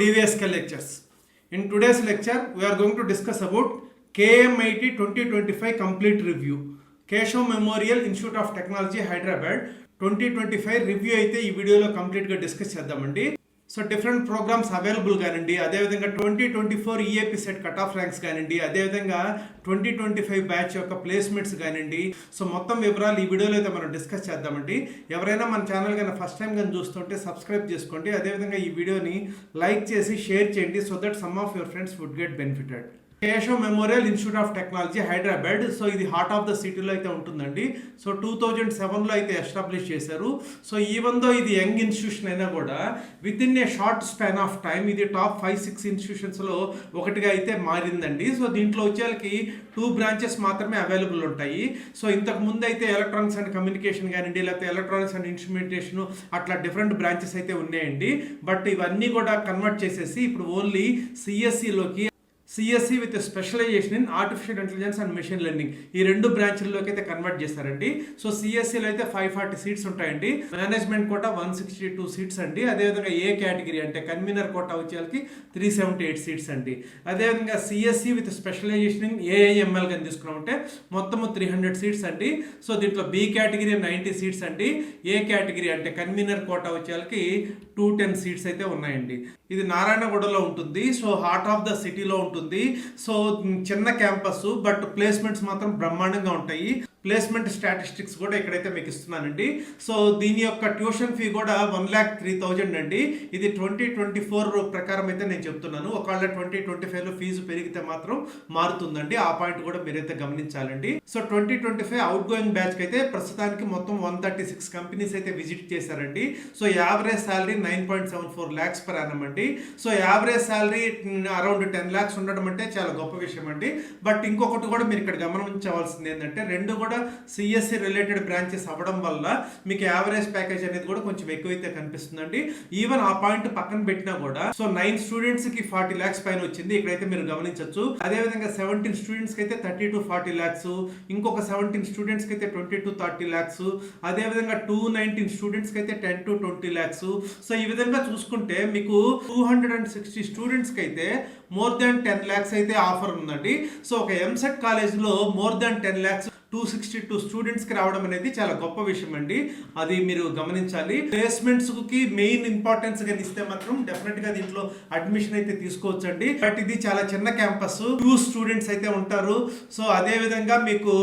DVSK lectures. In today's lecture, we are going to discuss about KMIT 2025 complete review. Keshav memorial institute of technology Hyderabad twenty twenty five review అయితే ఈ వీడియోలో కంప్లీట్గా discuss చేద్దామండి so different programmes available కానివ్వండి అదేవిధంగా twenty twenty four EAPCET cut off ranks కానివ్వండి అదేవిధంగా twenty twenty five batch యొక్క ప్లేస్మెంట్స్ కానివ్వండి సో మొత్తం వివరాలు ఈ వీడియోలో అయితే మనం డిస్కస్ చేద్దామండి. ఎవరైనా మన ఛానల్ కానీ ఫస్ట్ టైం కానీ చూస్తుంటే సబ్స్క్రైబ్ చేసుకోండి. అదేవిధంగా ఈ వీడియోని లైక్ చేసి షేర్ చేయండి so that some of your friends would get benefited Keshav memorial institute of technology Hyderabad. So ఇది హార్ట్ ఆఫ్ ద సిటీలో అయితే ఉంటుందండి. సో టూ థౌజండ్ సెవెన్లో అయితే ఎస్టాబ్లిష్ చేశారు. సో ఈవెన్ దో ఇది యంగ్ ఇన్స్టిట్యూషన్ అయినా కూడా with in a short span of time ఇది టాప్ ఫైవ్ సిక్స్ ఇన్స్టిట్యూషన్స్లో ఒకటిగా అయితే మారిందండి. సో దీంట్లో వచ్చేకి టూ బ్రాంచెస్ మాత్రమే అవైలబుల్ ఉంటాయి. సో ఇంతకు ముందు అయితే ఎలక్ట్రానిక్స్ అండ్ కమ్యూనికేషన్ కానివ్వండి లేకపోతే ఎలక్ట్రానిక్స్ అండ్ ఇన్స్ట్రుమెంటేషన్ అట్లా డిఫరెంట్ బ్రాంచెస్ అయితే ఉన్నాయండి. బట్ ఇవన్నీ కూడా కన్వర్ట్ చేసేసి ఇప్పుడు only సిఎస్సిలోకి CSE with specialization in artificial intelligence and machine learning ఈ రెండు బ్రాంచ్ల్లోకి అయితే కన్వర్ట్ చేస్తారండి. సో సిఎస్సిలో అయితే ఫైవ్ ఫార్టీ సీట్స్ ఉంటాయండి. Management quota one sixty two seats అండి అదేవిధంగా ఏ కేటగిరీ అంటే కన్వీనర్ కోట వచ్చేకి త్రీ సెవెంటీ ఎయిట్ సీట్స్ అండి. అదేవిధంగా CSE with specialization in AIML కానీ తీసుకున్నామంటే మొత్తము త్రీ హండ్రెడ్ సీట్స్ అండి. సో దీంట్లో బి కేటగిరీ నైంటీ సీట్స్ అండి. ఏ కేటగిరీ అంటే కన్వీనర్ కోట వచ్చేకి టూ టెన్ సీట్స్ అయితే ఉన్నాయండి. ఇది నారాయణగూడలో ఉంటుంది. సో హార్ట్ ఆఫ్ ద సిటీలో ఉంటుంది. సో చిన్న క్యాంపస్ బట్ ప్లేస్మెంట్స్ మాత్రం బ్రహ్మాండంగా ఉంటాయి. ప్లేస్మెంట్ స్టాటిస్టిక్స్ కూడా ఇక్కడైతే మీకు ఇస్తున్నానండి. సో దీని యొక్క ట్యూషన్ ఫీ కూడా వన్ ల్యాక్ త్రీ థౌజండ్ అండి. ఇది ట్వంటీ ట్వంటీ ఫోర్ ప్రకారం అయితే నేను చెప్తున్నాను. ఒకవేళ ట్వంటీ ట్వంటీ ఫైవ్లో ఫీజు పెరిగితే మాత్రం మారుతుందండి. ఆ పాయింట్ కూడా మీరైతే గమనించాలండి. So twenty twenty five out going బ్యాచ్కి అయితే ప్రస్తుతానికి మొత్తం వన్ థర్టీ సిక్స్ కంపెనీస్ అయితే విజిట్ చేశారండి. So average salary nine point seven four lakhs per annum అండి. So average salary around ten lakhs ఉండడం అంటే చాలా గొప్ప విషయం అండి. బట్ ఇంకొకటి కూడా మీరు ఇక్కడ గమనించవలసింది ఏంటంటే రెండు కూడా సిఎస్సి రిలేటెడ్ బ్రాంచెస్ అవ్వడం వల్ల మీకు యావరేజ్ ప్యాకేజ్ అనేది కూడా కొంచెం ఎక్కువైతే కనిపిస్తుందండి. ఈవెన్ ఆ పాయింట్ పక్కన పెట్టినా కూడా సో నైన్ స్టూడెంట్స్కి ఫార్టీ ల్యాక్స్ పైన వచ్చింది. ఇక్కడైతే మీరు గమనించవచ్చు అదే విధంగా సెవెంటీన్ స్టూడెంట్స్కి అయితే థర్టీ టు ఫార్టీ ల్యాక్స్ ఇంకొక సెవెంటీన్ స్టూడెంట్స్కి అయితే ట్వంటీ టు థర్టీ ల్యాక్స్ అదే విధంగా టూ నైన్టీన్ స్టూడెంట్స్కి అయితే ten to twenty lakhs so ఈ విధంగా చూసుకుంటే మీకు టూ హండ్రెడ్ అండ్ సిక్స్టీ స్టూడెంట్స్కి అయితే మోర్ దాన్ టెన్ ల్యాక్స్ అయితే ఆఫర్ ఉందండి. సో ఒక ఎంసెట్ కాలేజ్లో more than ten lakhs two sixty two స్టూడెంట్స్కి రావడం అనేది చాలా గొప్ప విషయం అండి. అది మీరు గమనించాలి. ప్లేస్మెంట్స్కి మెయిన్ ఇంపార్టెన్స్ కానీ ఇస్తే మాత్రం డెఫినెట్గా దీంట్లో అడ్మిషన్ అయితే తీసుకోవచ్చండి. బట్ ఇది చాలా చిన్న క్యాంపస్ టూ స్టూడెంట్స్ అయితే ఉంటారు. సో అదేవిధంగా మీకు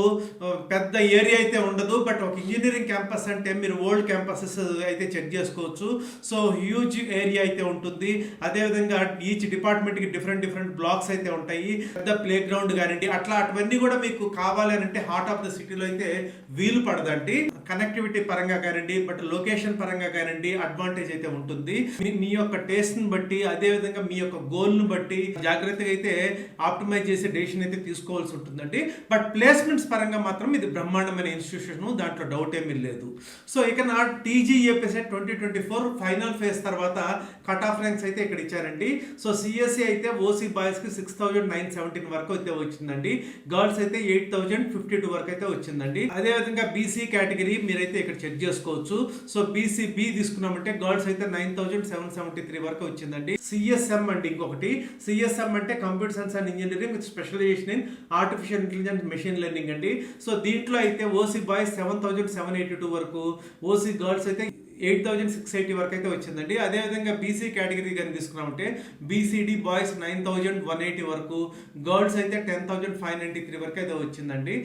పెద్ద ఏరియా అయితే ఉండదు. బట్ ఒక ఇంజనీరింగ్ క్యాంపస్ అంటే మీరు ఓల్డ్ క్యాంపసెస్ అయితే చెక్ చేసుకోవచ్చు. సో హ్యూజ్ ఏరియా అయితే ఉంటుంది. అదే విధంగా ఈచ్ డిపార్ట్మెంట్కి డిఫరెంట్ డిఫరెంట్ బ్లాక్స్ అయితే ఉంటాయి. పెద్ద ప్లే గ్రౌండ్ కానివ్వండి అట్లా అటువన్నీ కూడా మీకు కావాలి అంటే హార్ట్ ఆఫ్ ద సిటీలో అయితే వీలు పడదండి. కనెక్టివిటీ పరంగా కానివ్వండి బట్ లొకేషన్ పరంగా కానివ్వండి అడ్వాంటేజ్ అయితే ఉంటుంది. మీ- యొక్క టేస్ట్ని బట్టి అదే విధంగా మీ యొక్క గోల్ను బట్టి జాగ్రత్తగా అయితే ఆప్టిమైజ్ చేసే డెసిషన్ అయితే తీసుకోవాల్సి ఉంటుందండి. బట్ ప్లేస్మెంట్స్ పరంగా మాత్రం ఇది బ్రహ్మాండమైన ఇన్స్టిట్యూషన్ దాంట్లో డౌట్ ఏమీ లేదు. సో ఇక నా TGEAPCET twenty twenty four final phase తర్వాత కట్ ఆఫ్ ర్యాంక్స్ అయితే ఇక్కడ ఇచ్చారండి. సో సిఎస్సి అయితే ఓసీ బాయ్స్కి సిక్స్ థౌజండ్ నైన్ సెవెంటీన్ వరకు అయితే వచ్చిందండి. గర్ల్స్ అయితే ఎయిట్ థౌజండ్ ఫిఫ్టీ టూ వరకు అయితే వచ్చిందండి. అదే విధంగా బీసీ కేటగిరీ మీరైతే ఇక్కడ చెక్ చేసుకోవచ్చు. సో బీసీ బి తీసుకున్నామంటే గర్ల్స్ అయితే nine thousand seven seventy three వరకు వచ్చిందండి. సిఎస్ఎం అండి ఇంకొకటి. సిఎస్ఎం అంటే computer science and engineering with specialization in artificial intelligence machine learning అండి. సో దీంట్లో అయితే OC boys seven thousand seven eighty two వరకు. ఓసీ గర్ల్స్ అయితే ఎయిట్ థౌజండ్ సిక్స్ ఎయిటీ వరకు అయితే వచ్చిందండి అదేవిధంగా బీసీ కేటగిరీ కానీ తీసుకున్నామంటే BCD boys nine thousand one eighty వరకు గర్ల్స్ అయితే ten thousand five ninety three వరకు అయితే వచ్చిందండి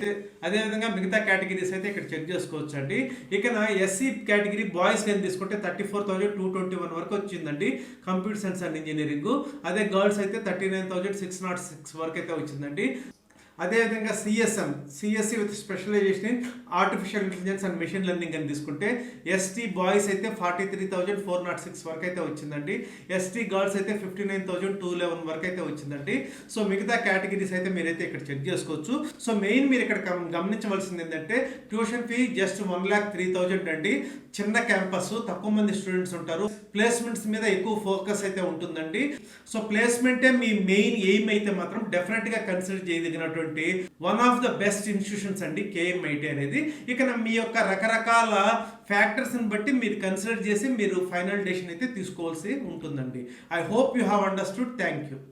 అదేవిధంగా మిగతా కేటగిరీస్ అయితే ఇక్కడ చెక్ చేసుకోవచ్చు అండి ఇక ఎస్సీ కేటగిరీ బాయ్స్ కానీ తీసుకుంటే thirty four thousand two twenty one వరకు వచ్చిందండి కంప్యూటర్ సైన్స్ అండ్ ఇంజనీరింగ్. అదే గర్ల్స్ అయితే thirty nine thousand six not six వరకు అయితే వచ్చిందండి. అదేవిధంగా CSM CSE with specialization in artificial intelligence and machine learning అని తీసుకుంటే ఎస్టీ బాయ్స్ అయితే forty three thousand four not six వరకు అయితే వచ్చిందండి. ఎస్టీ గర్ల్స్ అయితే fifty nine thousand two eleven వరకు అయితే వచ్చిందండి. సో మిగతా కేటగిరీస్ అయితే మీరైతే ఇక్కడ చెక్ చేసుకోవచ్చు. సో మెయిన్ మీరు ఇక్కడ గమనించవలసింది ఏంటంటే tuition fee just one lakh three thousand అండి. చిన్న క్యాంపస్ తక్కువ మంది స్టూడెంట్స్ ఉంటారు. ప్లేస్మెంట్స్ మీద ఎక్కువ ఫోకస్ అయితే ఉంటుందండి. సో ప్లేస్మెంటే మీ మెయిన్ ఎయిమ్ అయితే మాత్రం డెఫినెట్గా కన్సిడర్ చేయదగినటువంటి ఉన్నటువంటి one of the best institutions అండి కేఎంఐటి అనేది. ఇక మీ యొక్క రకరకాల ఫ్యాక్టర్స్ బట్టి మీరు కన్సిడర్ చేసి మీరు ఫైనల్ డెసిషన్ అయితే తీసుకోవాల్సి ఉంటుందండి. I hope you have understood thank you